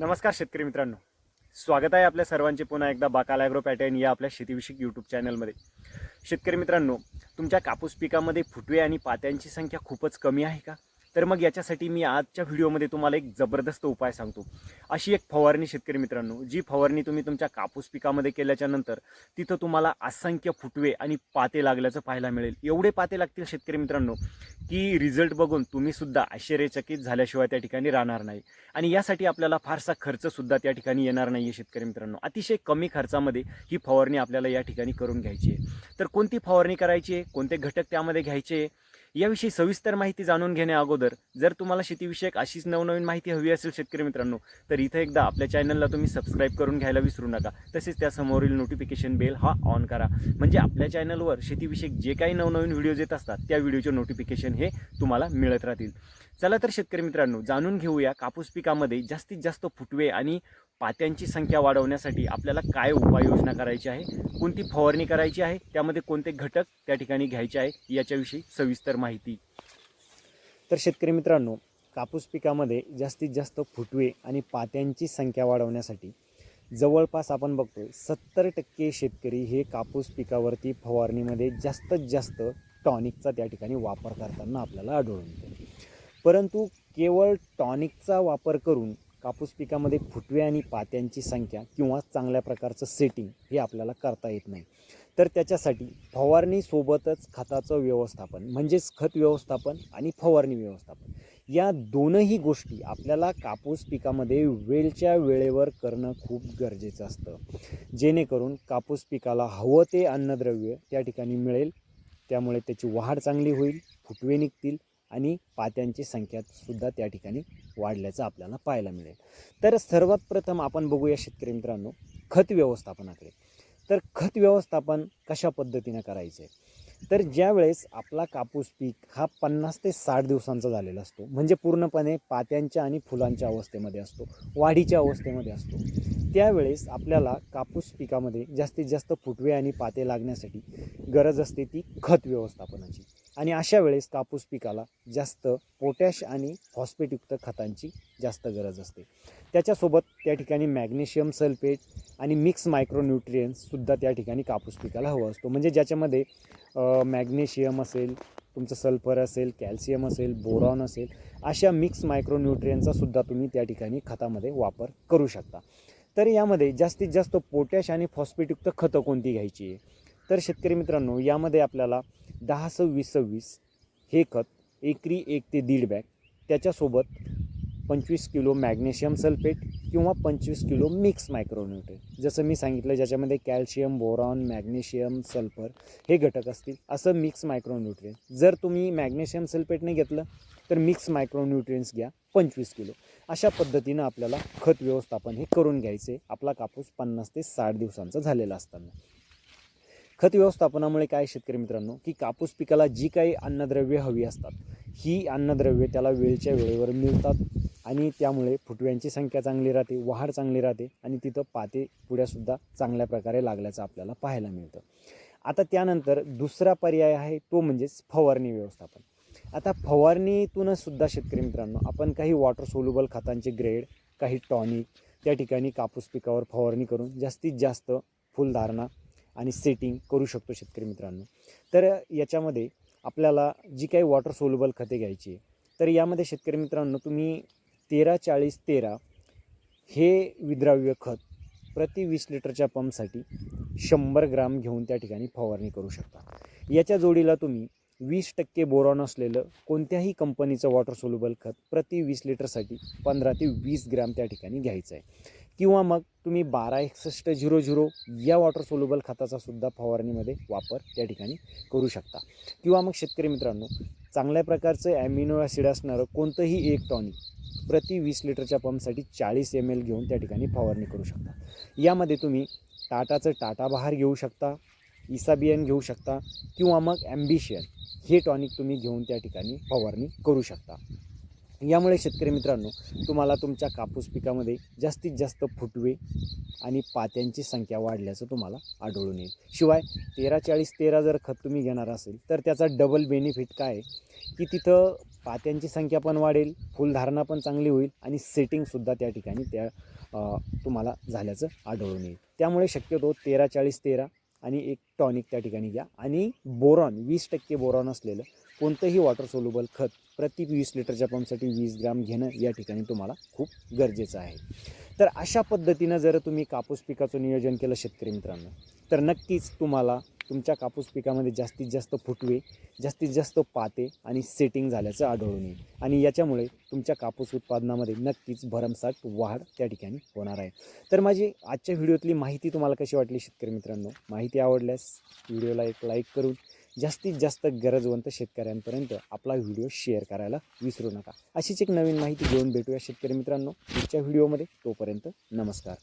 नमस्कार शेतकरी मित्रांनो. स्वागत आहे आपल्या सर्वांचे पुन्हा एकदा बाकाल ॲग्रो पॅटर्न या आपल्या शेतीविषयक यूट्यूब चॅनलमध्ये. शेतकरी मित्रांनो तुमच्या कापूस पिकामध्ये फुटवे आणि पात्यांची संख्या खूपच कमी आहे का? तर मग याच्यासाठी मी आजच्या व्हिडिओमध्ये तुम्हाला एक जबरदस्त उपाय सांगतो. अशी एक फवारणी शेतकरी मित्रांनो जी फवारणी तुम्ही तुमच्या कापूस पिकामध्ये केल्याच्यानंतर तिथं तुम्हाला असंख्य फुटवे आणि पाते लागल्याचं पाहायला मिळेल. एवढे पाते लागतील शेतकरी मित्रांनो की रिझल्ट बघून तुम्हीसुद्धा आश्चर्यचकित झाल्याशिवाय त्या ठिकाणी राहणार नाही. आणि यासाठी आपल्याला फारसा खर्चसुद्धा त्या ठिकाणी येणार नाही आहे शेतकरी मित्रांनो. अतिशय कमी खर्चामध्ये ही फवारणी आपल्याला या ठिकाणी करून घ्यायची आहे. तर कोणती फवारणी करायची आहे? कोणते घटक त्यामध्ये घ्यायचे आहे? याविषयी सविस्तर माहिती जाणून घेण्या अगोदर जर तुम्हाला शेतीविषयक अशीच नवनवीन माहिती हवी असेल शेतकरी मित्रांनो तर इथं एकदा आपल्या चॅनलला तुम्ही सबस्क्राईब करून घ्यायला विसरू नका. तसेच त्यासमोरील नोटिफिकेशन बेल हा ऑन करा. म्हणजे आपल्या चॅनलवर शेतीविषयक जे काही नवनवीन व्हिडिओज येत असतात त्या व्हिडिओचे नोटिफिकेशन हे तुम्हाला मिळत राहतील. चला तर शेतकरी मित्रांनो जाणून घेऊया कापूस पिकामध्ये जास्तीत जास्त फुटवे आणि पात्यांची संख्या वाढवण्यासाठी आपल्याला काय उपाययोजना करायची आहे? कोणती फवारणी करायची आहे? त्यामध्ये कोणते घटक त्या ठिकाणी घ्यायचे आहे? याच्याविषयी सविस्तर माहिती. तर शेतकरी मित्रांनो कापूस पिकामध्ये जास्तीत जास्त फुटवे आणि पात्यांची संख्या वाढवण्यासाठी जवळपास आपण बघतोय सत्तर टक्के शेतकरी हे कापूस पिकावरती फवारणीमध्ये जास्तीत जास्त टॉनिकचा त्या ठिकाणी वापर करताना आपल्याला आढळून येतो. परंतु केवळ टॉनिकचा वापर करून कापूस पिकामध्ये फुटवे आणि पात्यांची संख्या किंवा चांगल्या प्रकारचं सेटिंग हे आपल्याला करता येत नाही. तर त्याच्यासाठी फवारणीसोबतच खताचं व्यवस्थापन म्हणजेच खत व्यवस्थापन आणि फवारणी व्यवस्थापन या दोनही गोष्टी आपल्याला कापूस पिकामध्ये वेळच्या वेळेवर करणं खूप गरजेचं असतं. जेणेकरून कापूस पिकाला हवं ते अन्नद्रव्य त्या ठिकाणी मिळेल त्यामुळे त्याची वाढ चांगली होईल फुटवे निघतील आणि पात्यांची संख्या सुद्धा त्या ठिकाणी वाढल्याचं आपल्याला पाहायला मिळेल. तर सर्वात प्रथम आपण बघूया शेतकरी मित्रांनो खत व्यवस्थापनाकडे. तर खत व्यवस्थापन कशा पद्धतीनं करायचं आहे तर ज्यावेळेस आपला कापूस पीक हा पन्नास ते साठ दिवसांचा झालेला असतो म्हणजे पूर्णपणे पात्यांच्या आणि फुलांच्या अवस्थेमध्ये असतो वाढीच्या अवस्थेमध्ये असतो त्यावेळेस आपल्याला कापूस पिकामध्ये जास्तीत जास्त फुटवे आणि पाते लागण्यासाठी गरज असते ती खत व्यवस्थापनाची. आणि अशा वेळेस कापूस पिकाला जास्त पोटॅश आणि फॉस्फेटयुक्त खतांची जास्त गरज असते. त्याच्यासोबत त्या ठिकाणी मॅग्नेशियम सल्फेट आणि मिक्स मायक्रोन्युट्रियन्ससुद्धा त्या ठिकाणी कापूस पिकाला हवं असतो. म्हणजे ज्याच्यामध्ये मॅग्नेशियम असेल तुमचं सल्फर असेल कॅल्शियम असेल बोरॉन असेल अशा मिक्स मायक्रोन्युट्रियनचा सुद्धा तुम्ही त्या ठिकाणी खतामध्ये वापर करू शकता. तर यामध्ये जास्तीत जास्त पोटॅश आणि फॉस्फेटयुक्त खतं कोणती घ्यायची आहे? तर शेतकरी मित्रांनो यामध्ये आपल्याला दहा सव्वीस सव्वीस हे खत एकरी एक ते दीड बॅग. त्याच्यासोबत पंचवीस किलो मॅग्नेशियम सल्फेट किंवा पंचवीस किलो मिक्स मायक्रोन्युट्रिय जसं मी सांगितलं ज्याच्यामध्ये कॅल्शियम बोरॉन मॅग्नेशियम सल्फर हे घटक असतील असं मिक्स मायक्रोन्युट्रेन जर तुम्ही मॅग्नेशियम सल्फेटने घेतलं तर मिक्स मायक्रोन्युट्रियन्स घ्या पंचवीस किलो. अशा पद्धतीनं आपल्याला खत व्यवस्थापन हे करून घ्यायचे. आपला कापूस पन्नास ते साठ दिवसांचा झालेला असताना. खत व्यवस्थापनामुळे काय शेतकरी मित्रांनो की कापूस पिकाला जी काही अन्नद्रव्ये हवी असतात ही अन्नद्रव्ये त्याला वेळच्या वेळेवर मिळतात आणि त्यामुळे फुटव्यांची संख्या चांगली राहते वाढ चांगली राहते आणि तिथं पाते पुढ्यासुद्धा चांगल्या प्रकारे लागल्याचं आपल्याला पाहायला मिळतं. आता त्यानंतर दुसरा पर्याय आहे तो म्हणजेच फवारणी व्यवस्थापन. आता फवारणीतूनच सुद्धा शेतकरी मित्रांनो आपण काही वॉटर सोल्युबल खतांचे ग्रेड काही टॉनिक त्या ठिकाणी कापूस पिकावर फवारणी करून जास्तीत जास्त फुलधारणा आणि सेटिंग करू शकतो शेतकरी मित्रांनो. तर याच्यामध्ये आपल्याला जी काही वॉटर सोल्युबल खते घ्यायची आहे तर यामध्ये शेतकरी मित्रांनो तुम्ही तेरा चाळीस तेरा हे विद्राव्य खत प्रति वीस लिटरच्या पंपसाठी शंभर ग्राम घेऊन त्या ठिकाणी फवारणी करू शकता. याच्या जोडीला तुम्ही वीस टक्के बोरॉन असलेलं कोणत्याही कंपनीचं वॉटर सोल्युबल खत प्रति वीस लिटरसाठी पंधरा ते वीस ग्राम त्या ठिकाणी घ्यायचं आहे. किंवा मग तुम्ही बारा एकसष्ट झिरो झिरो या वॉटर सोल्युबल खताचा सुद्धा फवारणीमध्ये वापर त्या ठिकाणी करू शकता. किंवा मग शेतकरी मित्रांनो चांगल्या प्रकारचं ॲमिनो ॲसिड असणारं कोणतंही एक टॉनिक प्रति वीस लिटरच्या पंपसाठी चाळीस एम एल घेऊन त्या ठिकाणी फवारणी करू शकता. यामध्ये तुम्ही टाटाचं टाटा बहार घेऊ शकता इसाबियन घेऊ शकता किंवा मग ॲम्बिशियन हे टॉनिक तुम्ही घेऊन त्या ठिकाणी फवारणी करू शकता. यामुळे शेतकरी मित्रांनो तुम्हाला तुमच्या कापूस पिकामध्ये जास्तीत जास्त फुटवे आणि पात्यांची संख्या वाढल्याचं तुम्हाला आढळून येईल. शिवाय तेरा चाळीस तेरा जर खत तुम्ही घेणार असेल तर त्याचा डबल बेनिफिट काय आहे? की तिथं पात्यांची संख्या पण वाढेल फुलधारणा पण चांगली होईल आणि सेटिंगसुद्धा त्या ठिकाणी त्या तुम्हाला झाल्याचं आढळून येईल. त्यामुळे शक्यतो तेरा चाळीस तेरा आणि एक टॉनिक त्या ठिकाणी घ्या. आणि बोरॉन वीस टक्के बोरॉन असलेलं कोणतंही वॉटर सोल्युबल खत प्रति वीस लिटरच्या पंपसाठी वीस ग्राम घेणं या ठिकाणी तुम्हाला खूप गरजेचं आहे. तर अशा पद्धतीनं जर तुम्ही कापूस पिकाचं नियोजन केलं शेतकरी मित्रांनो तर नक्कीच तुम्हाला तुमच्या कापूस पिकामध्ये जास्तीत जास्त फुटवे जास्तीत जास्त पाते आणि सेटिंग झाल्याचं आढळून येईल. आणि याच्यामुळे तुमच्या कापूस उत्पादनामध्ये नक्कीच भरमसाठ वाढ त्या ठिकाणी होणार आहे. तर माझी आजच्या व्हिडिओतली माहिती तुम्हाला कशी वाटली शेतकरी मित्रांनो? माहिती आवडल्यास व्हिडिओला एक लाईक करून जास्तीत जास्त गरजवंत शेतकऱ्यांपर्यंत आपला व्हिडिओ शेअर करायला विसरू नका. अशीच एक नवीन माहिती घेऊन भेटूया शेतकरी मित्रांनो पुढच्या व्हिडिओमध्ये. तोपर्यंत नमस्कार.